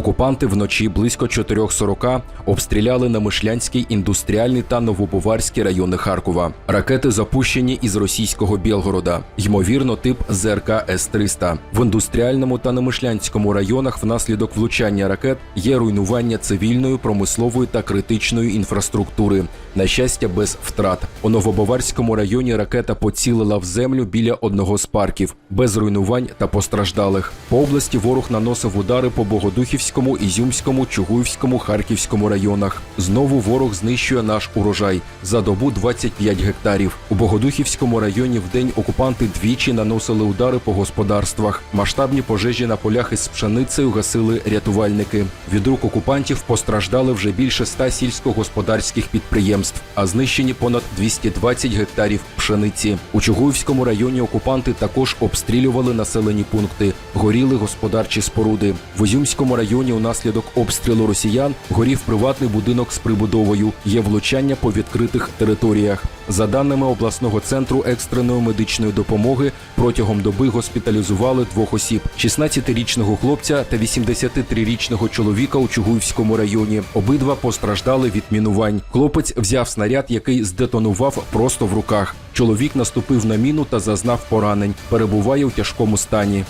Окупанти вночі близько 4.40 обстріляли Намишлянський індустріальний та Новобуварський райони Харкова. Ракети запущені із російського Білгорода. Ймовірно, тип ЗРК С-300. В індустріальному та Намишлянському районах внаслідок влучання ракет є руйнування цивільної, промислової та критичної інфраструктури. На щастя, без втрат. У Новобаварському районі ракета поцілила в землю біля одного з парків, без руйнувань та постраждалих. По області ворог наносив удари по Богодухівському, Ізюмському, Чугуївському, Харківському районах. Знову ворог знищує наш урожай за добу 25 гектарів. У Богодухівському районі в день окупанти двічі наносили удари по господарствах. Масштабні пожежі на полях із пшеницею гасили рятувальники. Від рук окупантів постраждали вже більше ста сільськогосподарських підприємств, а знищені понад 220 гектарів пшениці. У Чугуївському районі окупанти також обстрілювали населені пункти, горіли господарчі споруди. В Озюмському районі унаслідок обстрілу росіян горів приватний будинок з прибудовою. Є влучання по відкритих територіях. За даними обласного центру екстреної медичної допомоги, протягом доби госпіталізували двох осіб: 16-річного хлопця та 83-річного чоловіка у Чугуївському районі. Обидва постраждали від мінувань. Хлопець взяв снаряд, який здетонував просто в руках. Чоловік наступив на міну та зазнав поранень. Перебуває у тяжкому стані.